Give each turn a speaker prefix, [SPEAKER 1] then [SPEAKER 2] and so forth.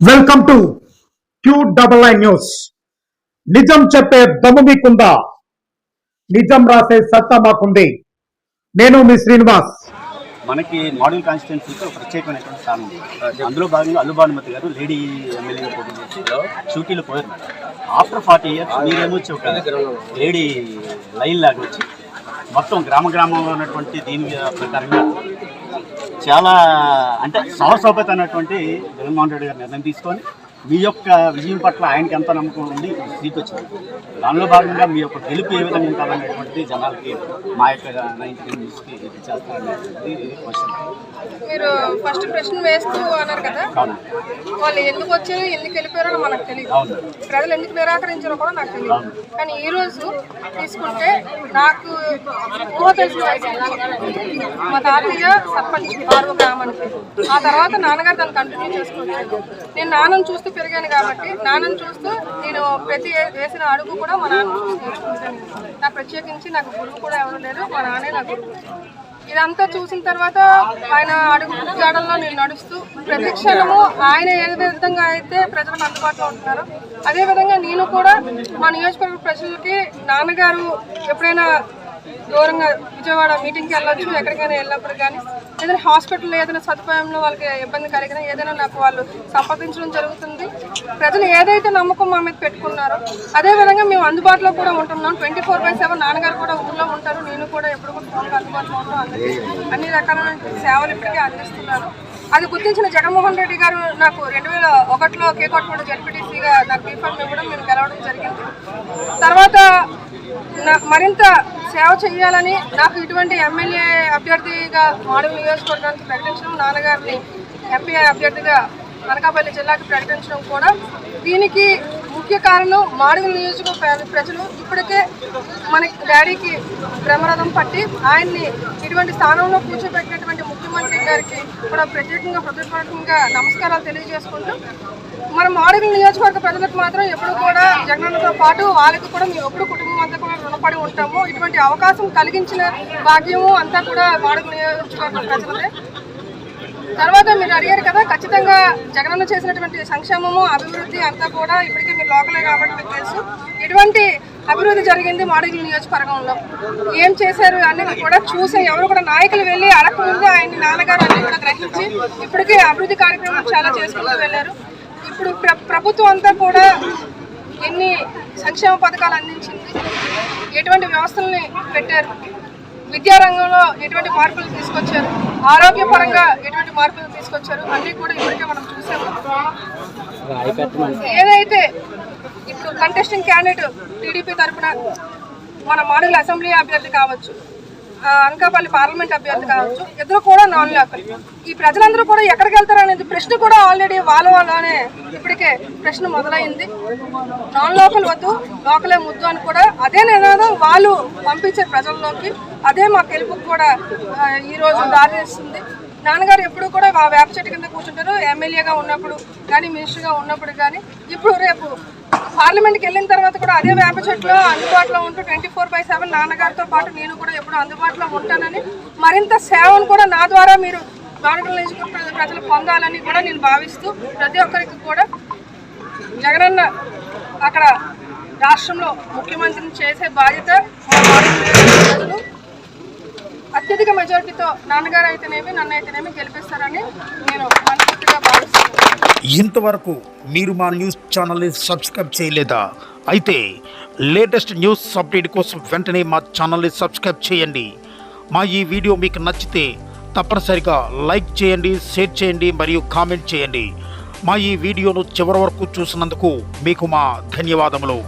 [SPEAKER 1] Welcome to Q double I news నిజం చెప్పే దమ్ము మీకుందా? నిజం రాసే సత్తా మాకుంది. నేను మీ శ్రీనివాస్.
[SPEAKER 2] మనకి మోడల్ కాన్స్టిట్యున్సీకి ఒక ప్రత్యేకమైనటువంటి స్థానం ఉంది. అందులో భాగంగా అల్లు భానుమతి గారు లేడీ ఎమ్మెల్యేగా పోటీ చేసి షూటీలో పోయారు ఆఫ్టర్ ఫార్టీ ఇయర్స్ మీరేమో వచ్చి ఒక లేడీ లైన్ లాగా వచ్చి మొత్తం గ్రామ గ్రామంలో ఉన్నటువంటి దీని ప్రకారంగా చాలా అంటే సాహసోపేతమైనటువంటి జగన్మోహన్ రెడ్డి గారు నిర్ణయం తీసుకొని మీ యొక్క విజయం పట్ల ఆయనకి ఎంత నమ్మకం ఉంది సీట్ వచ్చింది. దానిలో భాగంగా మీ యొక్క గెలుపు ఏ విధంగా ఉంటుందనేటువంటిది జనాలకి మా యొక్క నైన్టీ న్యూస్కి చేస్తారనేటువంటిది క్వశ్చన్.
[SPEAKER 3] మీరు ఫస్ట్ ప్రశ్న వేస్తూ అన్నారు కదా వాళ్ళు ఎందుకు వచ్చారు ఎందుకు వెళ్ళిపోయారో మనకు తెలియదు ప్రజలు ఎందుకు నిరాకరించారో కూడా నాకు తెలియదు కానీ ఈ రోజు తీసుకుంటే నాకు ఊహ తెలిసిన మా తాతయ్య సర్పంచ్ ఆరు ఆ తర్వాత నాన్నగారు దాన్ని కంటిన్యూ చేసుకుంటాను నేను నాన్నను చూస్తూ పెరిగాను కాబట్టి నాన్నను చూస్తూ నేను ప్రతి వేసిన అడుగు కూడా మా నాన్న చూసి నేర్చుకుంటాను. నాకు ప్రత్యేకించి నాకు గురువు కూడా ఎవరు లేరు మా నాన్నే నా గురువు. ఇదంతా చూసిన తర్వాత ఆయన అడుగు జాడల్లో నేను నడుస్తూ ప్రతి క్షణము ఆయన ఏ విధంగా అయితే ప్రజలకు అందుబాటులో ఉంటున్నారో అదేవిధంగా నేను కూడా మా నియోజకవర్గ ప్రజలకి నాన్నగారు ఎప్పుడైనా దూరంగా విజయవాడ మీటింగ్కి వెళ్ళొచ్చు ఎక్కడికైనా వెళ్ళినప్పుడు కానీ ఏదైనా హాస్పిటల్ ఏదైనా సదుపాయంలో వాళ్ళకి ఇబ్బంది కలిగినా ఏదైనా నాకు వాళ్ళు సంప్రదించడం జరుగుతుంది. ప్రజలు ఏదైతే నమ్మకం మా మీద పెట్టుకున్నారో అదే విధంగా మేము అందుబాటులో కూడా ఉంటున్నాం. ట్వంటీ ఫోర్ బై సెవెన్ నాన్నగారు కూడా ఊళ్ళో ఉంటారు. నేను కూడా ఎప్పుడు కూడా ఫోన్కి అందుబాటులో ఉంటాను అందరికీ అన్ని రకాల సేవలు ఇప్పటికే అందిస్తున్నారు. అది గుర్తించిన జగన్మోహన్ రెడ్డి గారు నాకు రెండు వేల ఒకటిలో కేకోటపూడి జడ్పీటీసీగా నాకు బీఫామ్ ఇవ్వడం నేను గెలవడం జరిగింది. తర్వాత మరింత సేవ చేయాలని నాకు ఇటువంటి ఎమ్మెల్యే అభ్యర్థిగా మాడల్ నియోజకవర్గానికి ప్రకటించడం నాన్నగారిని ఎంపీ అభ్యర్థిగా అనకాపల్లి జిల్లాకి ప్రకటించడం కూడా దీనికి ముఖ్య కారణం మాడుగుల నియోజకవర్గ ప్రజలు ఇప్పటికే మన డాడీకి బ్రహ్మరథం పట్టి ఆయన్ని ఇటువంటి స్థానంలో కూర్చోబెట్టినటువంటి ముఖ్యమంత్రి గారికి కూడా ప్రత్యేకంగా హృదయపూర్వకంగా నమస్కారాలు తెలియజేసుకుంటూ మన మాడుగుల నియోజకవర్గ ప్రజలకు మాత్రం ఎప్పుడు కూడా జగనన్నతో పాటు వాళ్ళకి కూడా మేము ఎప్పుడు కుటుంబం అంతా కూడా రుణపడి ఉంటాము. ఇటువంటి అవకాశం కలిగించిన భాగ్యము అంతా కూడా మాడుగుల నియోజకవర్గ ప్రజలదే. తర్వాత మీరు అడిగారు కదా ఖచ్చితంగా జగనన్న చేసినటువంటి సంక్షేమము అభివృద్ధి అంతా కూడా ఇప్పటికీ మీరు లోకలే కాబట్టి మీకు తెలుసు. ఎటువంటి అభివృద్ధి జరిగింది మాడగిరి నియోజకవర్గంలో. ఏం చేశారు అనేది కూడా చూసి ఎవరు కూడా నాయకులు వెళ్ళి అడగకముందు ఆయన నాన్నగారు అన్ని కూడా గ్రహించి ఇప్పటికీ అభివృద్ధి కార్యక్రమాలు చాలా చేసుకుంటూ వెళ్ళారు. ఇప్పుడు ప్ర ప్రభుత్వం అంతా కూడా ఎన్ని సంక్షేమ పథకాలు అందించింది ఎటువంటి వ్యవస్థల్ని పెట్టారు? విద్యారంగంలో ఎటువంటి మార్పులు తీసుకొచ్చారు? ఆరోగ్యపరంగా ఎటువంటి మార్పులు తీసుకొచ్చారు? అన్నీ కూడా ఇప్పటికే మనం చూసాము. ఏదైతే ఇప్పుడు కంటెస్టింగ్ క్యాండిడేట్ టీడీపీ తరఫున మన మాడుగుల అసెంబ్లీ అభ్యర్థి కావచ్చు అంకాపల్లి అనకాపల్లి పార్లమెంట్ అభ్యర్థి కావచ్చు. ఇద్దరు కూడా నాన్ లోకల్ ఈ ప్రజలందరూ కూడా ఎక్కడికి వెళ్తారు అనేది ప్రశ్న కూడా ఆల్రెడీ వాళ్ళ వాళ్ళనే ఇప్పటికే ప్రశ్న మొదలైంది. నాన్ లోకల్ వద్దు లోకలే ముద్దు అని కూడా అదే నినాదం వాళ్ళు పంపించారు ప్రజల్లోకి. అదే మా గెలుపుకు కూడా ఈరోజు ఈ రోజు దారి చేస్తుంది నాన్నగారు ఎప్పుడు కూడా ఆ వేప చెట్టు కింద కూర్చుంటారు. ఎమ్మెల్యేగా ఉన్నప్పుడు కానీ మినిస్టర్గా ఉన్నప్పుడు కానీ ఇప్పుడు రేపు పార్లమెంట్కి వెళ్ళిన తర్వాత కూడా అదే వేప చెట్టులో అందుబాటులో ఉంటూ ట్వంటీ ఫోర్ బై సెవెన్ నాన్నగారితో పాటు నేను కూడా ఎప్పుడు అందుబాటులో ఉంటానని మరింత సేవను కూడా నా ద్వారా మీరు బాణకుల నియోజకవర్గ ప్రజలు పొందాలని కూడా నేను భావిస్తూ ప్రతి ఒక్కరికి కూడా జగనన్న అక్కడ రాష్ట్రంలో ముఖ్యమంత్రిని చేసే బాధ్యత మా ప్రజలు అత్యధిక మెజారిటీతో నాన్నగారు అయితేనేమి నన్ను అయితేనేమి గెలిపిస్తారని నేను మనస్ఫూర్తిగా భావిస్తున్నాను.
[SPEAKER 1] ఇంతవరకు మీరు మా న్యూస్ ఛానల్ని సబ్స్క్రైబ్ చేయలేదా? అయితే లేటెస్ట్ న్యూస్ అప్డేట్ కోసం వెంటనే మా ఛానల్ని సబ్స్క్రైబ్ చేయండి. మా ఈ వీడియో మీకు నచ్చితే తప్పనిసరిగా లైక్ చేయండి షేర్ చేయండి మరియు కామెంట్ చేయండి. మా ఈ వీడియోను చివరి వరకు చూసినందుకు మీకు మా ధన్యవాదములు.